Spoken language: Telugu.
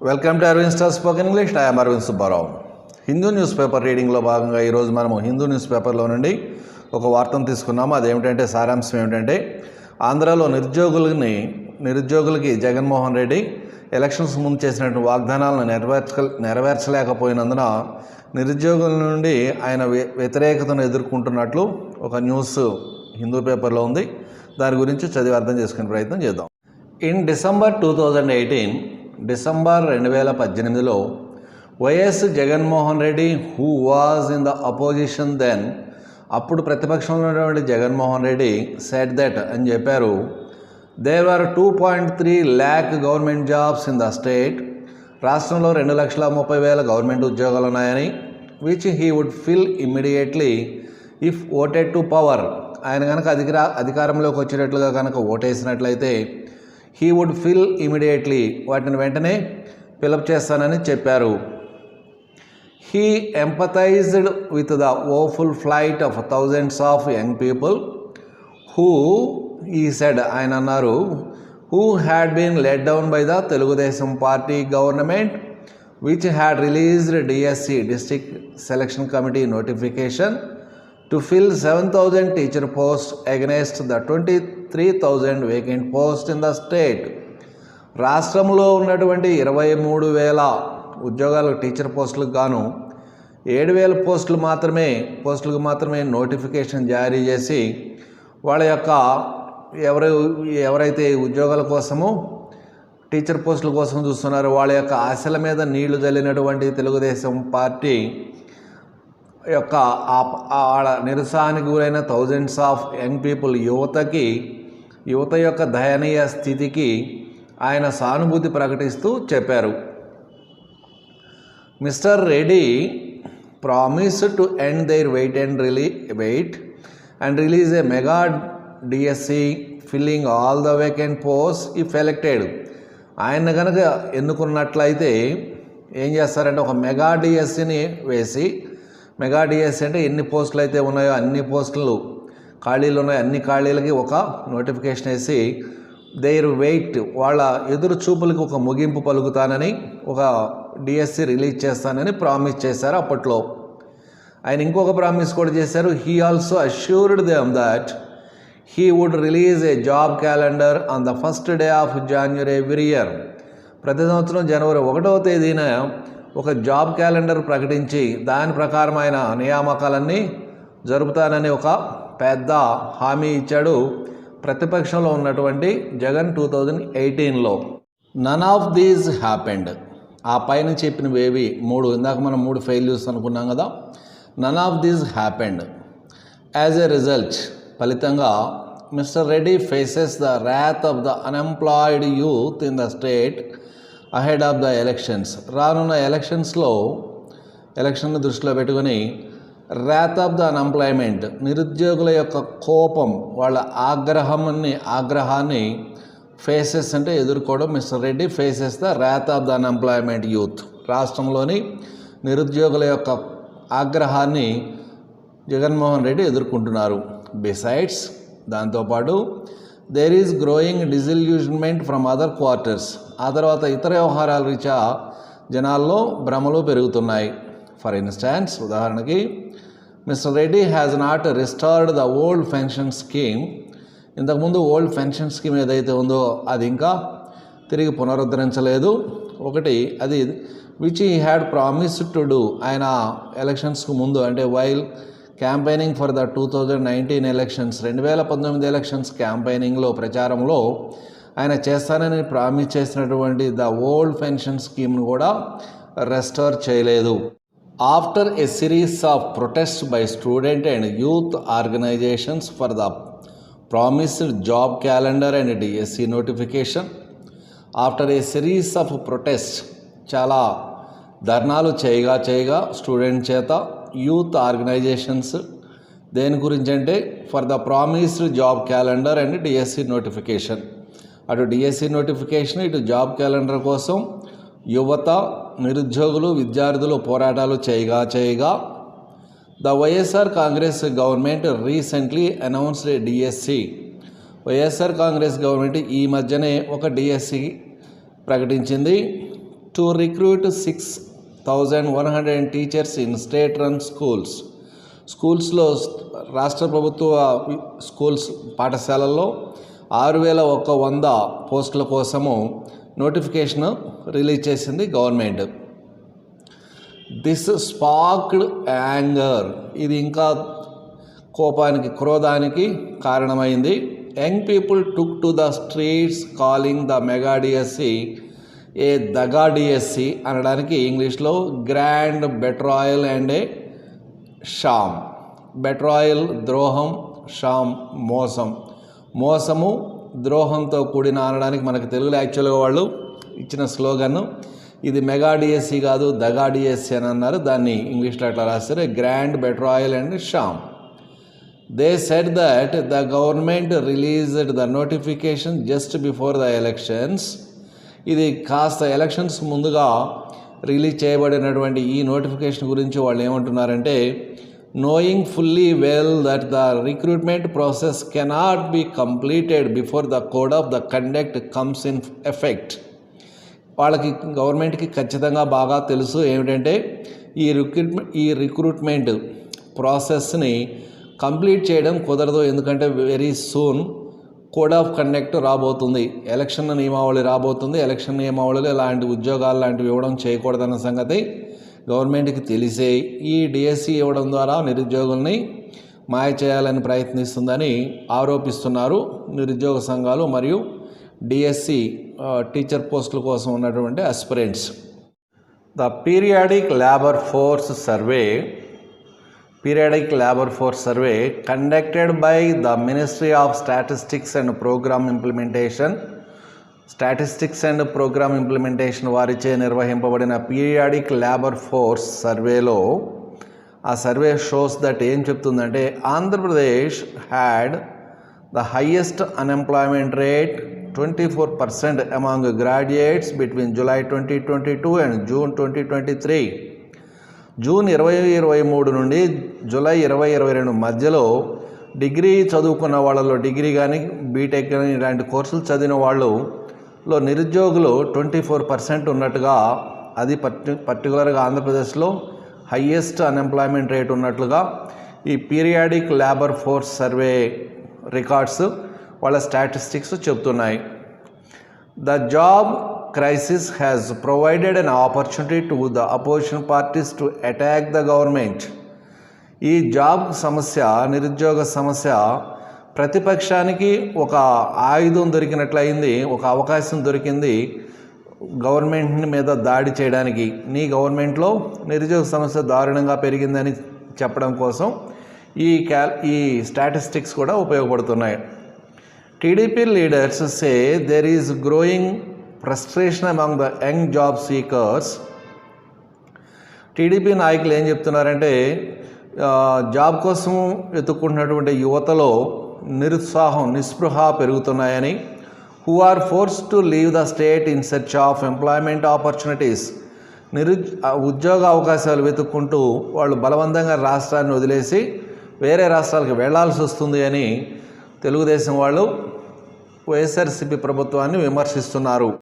Welcome to Aravind star spoken English I'm Aravind Subbarao Hindu newspaper రీడింగ్లో భాగంగా ఈరోజు మనము హిందూ న్యూస్ పేపర్లో నుండి ఒక వార్తను తీసుకున్నాము. అదేమిటంటే సారాంశం ఏమిటంటే ఆంధ్రాలో నిరుద్యోగులని నిరుద్యోగులకి జగన్మోహన్ రెడ్డి ఎలక్షన్స్ ముందు చేసినటువంటి వాగ్దానాలను నెరవేర్చ నెరవేర్చలేకపోయినందున నిరుద్యోగుల నుండి ఆయన వ్య- వ్యతిరేకతను ఎదుర్కొంటున్నట్లు ఒక న్యూస్ హిందూ పేపర్లో ఉంది. దాని గురించి చదివి అర్థం చేసుకునే ప్రయత్నం చేద్దాం. In December two thousand eighteen December రెండు వేల పద్దెనిమిదిలో YS Jaganmohan Reddy who was in the opposition then అప్పుడు ప్రతిపక్షంలో ఉన్నటువంటి జగన్మోహన్ రెడ్డి సెట్ దట్ అని చెప్పారు. There are two point three lakh government jobs in the state రాష్ట్రంలో రెండు లక్షల ముప్పై వేల గవర్నమెంట్ ఉద్యోగాలు ఉన్నాయని which he would fill immediately if voted to power ఆయన కనుక అధికార అధికారంలోకి వచ్చినట్లుగా కనుక ఓటేసినట్లయితే హీ వుడ్ ఫిల్ ఇమీడియట్లీ వాటిని వెంటనే ఫిలప్ చేస్తానని చెప్పారు. He empathized with the awful plight of thousands of young people who ఈ సెడ్ ఆయన అన్నారు who had been let down by the Telugu Desam party government which had released DSC district selection committee notification to fill seven thousand teacher post against the twenty three thousand vacant post in the state రాష్ట్రంలో ఉన్నటువంటి ఇరవై మూడు వేల ఉద్యోగాలు టీచర్ పోస్టులకు గాను ఏడు వేల పోస్టులు మాత్రమే పోస్టులకు మాత్రమే నోటిఫికేషన్ జారీ చేసి వాళ్ళ యొక్క ఎవరు ఎవరైతే ఉద్యోగాల కోసము టీచర్ పోస్టుల కోసం చూస్తున్నారో వాళ్ళ యొక్క ఆశల మీద నీళ్ళు చల్లినటువంటి తెలుగుదేశం పార్టీ యొక్క వాళ్ళ ఆడ గురైన థౌజండ్స్ ఆఫ్ యంగ్ పీపుల్ యువతకి యువత యొక్క దయనీయ స్థితికి ఆయన సానుభూతి ప్రకటిస్తూ చెప్పారు. Mr Reddy promise to end their wait and really wait and release a mega DSC filling all the vacant post if elected. ఆయన కనుక ఎన్నుకున్నట్లయితే ఏం చేస్తారంటే ఒక మెగా డిఎస్సిని వేసి మెగా డిఎస్సీ అంటే ఎన్ని పోస్టులు అయితే ఉన్నాయో అన్ని పోస్టులు ఖాళీలు ఉన్నాయో అన్ని ఖాళీలకి ఒక నోటిఫికేషన్ వేసి దేర్ వెయిట్ వాళ్ళ ఎదురు చూపులకి ఒక ముగింపు పలుకుతానని ఒక డిఎస్సి రిలీజ్ చేస్తానని ప్రామిస్ చేశారు అప్పట్లో. ఆయన ఇంకొక ప్రామిస్ కూడా చేశారు. He also assured them that he would release a job calendar on the first day of January every year ప్రతి సంవత్సరం జనవరి ఒకటవ తేదీన ఒక జాబ్ క్యాలెండర్ ప్రకటించి దాని ప్రకారం ఆయన నియామకాలన్నీ జరుపుతానని ఒక పెద్ద హామీ ఇచ్చాడు ప్రతిపక్షంలో ఉన్నటువంటి జగన్ టూ థౌజండ్ ఎయిటీన్లో. నన్ ఆఫ్ దీస్ హ్యాపెండ్ ఆ పైన చెప్పినవేవి మూడు. ఇందాక మనం మూడు ఫెయిల్యూర్స్ అనుకున్నాం కదా. None of these happened as a result ఫలితంగా Mr Reddy faces the wrath of the unemployed youth in the state ahead of the elections రానున్న ఎలక్షన్స్లో ఎలక్షన్ను దృష్టిలో పెట్టుకొని ర్యాత్ ఆఫ్ ద అన్ఎంప్లాయ్మెంట్ నిరుద్యోగుల యొక్క కోపం వాళ్ళ ఆగ్రహాన్ని ఆగ్రహాన్ని ఫేసెస్ అంటే ఎదుర్కోవడం. Mr Reddy faces the wrath of the unemployment youth రాష్ట్రంలోని నిరుద్యోగుల యొక్క ఆగ్రహాన్ని జగన్మోహన్ రెడ్డి ఎదుర్కొంటున్నారు. బిసైడ్స్ దాంతోపాటు there is growing disillusionment from other quarters ఆ తర్వాత ఇతర వ్యవహారాల రీత్యా జనాల్లో భ్రమలు పెరుగుతున్నాయి. ఫర్ ఇన్స్టాన్స్ ఉదాహరణకి Mr Reddy has not restored the old pension scheme ఇంతకుముందు ఓల్డ్ పెన్షన్ స్కీమ్ ఏదైతే ఉందో అది ఇంకా తిరిగి పునరుద్ధరించలేదు. ఒకటి అది విచ్ ఈ హ్యాడ్ ప్రామిస్డ్ టు డూ ఆయన ఎలక్షన్స్కు ముందు అంటే while campaigning for the two thousand nineteen elections రెండు వేల పంతొమ్మిది ఎలక్షన్స్ క్యాంపెయినింగ్లో ప్రచారంలో ఆయన చేస్తానని ప్రామిస్ చేసినటువంటి ద ఓల్డ్ పెన్షన్ స్కీమ్ను కూడా రెస్టోర్ చేయలేదు. After a series of protest by student and youth organizations for the promised job calendar and DSC notification. After a series of protest చాలా ధర్నాలు చేయగా చేయగా స్టూడెంట్ చేత యూత్ ఆర్గనైజేషన్స్ దేని గురించి అంటే for the promised job calendar and DSC notification. అటు డిఎస్సి నోటిఫికేషన్ ఇటు జాబ్ క్యాలెండర్ కోసం యువత నిరుద్యోగులు విద్యార్థులు పోరాటాలు చేయగా చేయగా the YSR Congress government recently announced DSC YSR Congress government ఈ మధ్యనే ఒక డిఎస్సి ప్రకటించింది. To recruit six thousand one hundred teachers in state run schools స్కూల్స్లో రాష్ట్ర ప్రభుత్వ స్కూల్స్ పాఠశాలల్లో ఆరు వేల ఒక వంద పోస్టుల కోసము నోటిఫికేషన్ రిలీజ్ చేసింది గవర్నమెంట్. This sparked anger. ఇది ఇంకా కోపానికి క్రోధానికి కారణమైంది. Young people took to the streets calling the mega DSC a దగా డిఎస్సి అనడానికి ఇంగ్లీష్లో grand betrayal and a sham. Betrayal ద్రోహం షామ్ మోసం. మోసము ద్రోహంతో కూడిన అనడానికి మనకు తెలుగులో యాక్చువల్గా వాళ్ళు ఇచ్చిన స్లోగన్ ఇది మెగా డిఎస్సి కాదు దగా డిఎస్సి అని అన్నారు. దాన్ని ఇంగ్లీష్లో అట్లా రాస్తారు grand betrayal and sham they said that the government released the notification just before the elections ఇది కాస్త ఎలక్షన్స్ ముందుగా రిలీజ్ చేయబడినటువంటి ఈ నోటిఫికేషన్ గురించి వాళ్ళు ఏమంటున్నారంటే knowing fully well that the recruitment process cannot be completed before the code of the conduct comes in effect వాళ్ళకి గవర్నమెంట్కి ఖచ్చితంగా బాగా తెలుసు ఏమిటంటే ఈ రిక్రూట్మెంట్ ఈ రిక్రూట్మెంట్ ప్రాసెస్ని కంప్లీట్ చేయడం కుదరదు. ఎందుకంటే very soon code of conduct రాబోతుంది. ఎలక్షన్ నియమావళి రాబోతుంది. ఎలక్షన్ నియమావళిలో ఇలాంటి ఉద్యోగాలు లాంటివి ఇవ్వడం చేయకూడదన్న సంగతి గవర్నమెంట్కి తెలిసే ఈ డిఎస్సి ఇవ్వడం ద్వారా నిరుద్యోగుల్ని మాయ చేయాలని ప్రయత్నిస్తుందని ఆరోపిస్తున్నారు నిరుద్యోగ సంఘాలు మరియు డిఎస్సి టీచర్ పోస్టుల కోసం ఉన్నటువంటి aspirants the periodic labour force survey periodic labour force survey conducted by the ministry of statistics and programme implementation statistics and programme implementation వారిచే నిర్వహింపబడిన పీరియాడిక్ లేబర్ ఫోర్స్ సర్వేలో ఆ సర్వే షోస్ దట్ ఏం చెప్తుందంటే Andhra Pradesh had the highest unemployment rate twenty four percent among graduates between July twenty twenty two and June twenty twenty three June ఇరవై ఇరవై మూడు నుండి జూలై ఇరవై ఇరవై రెండు మధ్యలో డిగ్రీ చదువుకున్న వాళ్ళలో డిగ్రీ కానీ బీటెక్ కానీ ఇలాంటి కోర్సులు చదివిన వాళ్ళు లో నిరుద్యోగులు ట్వంటీ ఫోర్ పర్సెంట్ ఉన్నట్టుగా అది పర్టి పర్టికులర్గా ఆంధ్రప్రదేశ్లో హయ్యెస్ట్ అన్ఎంప్లాయ్మెంట్ రేట్ ఉన్నట్లుగా ఈ periodic labour force survey records వాళ్ళ స్టాటిస్టిక్స్ చెబుతున్నాయి. The job crisis has provided an opportunity to the opposition parties to attack the government. ఈ జాబ్ సమస్య నిరుద్యోగ సమస్య ప్రతిపక్షానికి ఒక ఆయుధం దొరికినట్లయింది ఒక అవకాశం దొరికింది గవర్నమెంట్ మీద దాడి చేయడానికి. నీ గవర్నమెంట్లో నిరుద్యోగ సమస్య దారుణంగా పెరిగిందని చెప్పడం కోసం ఈ క్యాల్ ఈ స్టాటిస్టిక్స్ కూడా ఉపయోగపడుతున్నాయి. TDP leaders say there is growing frustration among the young job seekers. TDP నాయకులు ఏం చెప్తున్నారంటే జాబ్ కోసం వెతుక్కుంటున్నటువంటి యువతలో నిరుత్సాహం నిస్పృహ పెరుగుతున్నాయని who are forced to leave the state in search of employment opportunities నిరు ఉద్యోగ అవకాశాలు వెతుక్కుంటూ వాళ్ళు బలవంతంగా రాష్ట్రాన్ని వదిలేసి వేరే రాష్ట్రాలకు వెళ్ళాల్సి వస్తుంది అని తెలుగుదేశం వాళ్ళు వైఎస్ఆర్సీపీ ప్రభుత్వాన్ని విమర్శిస్తున్నారు.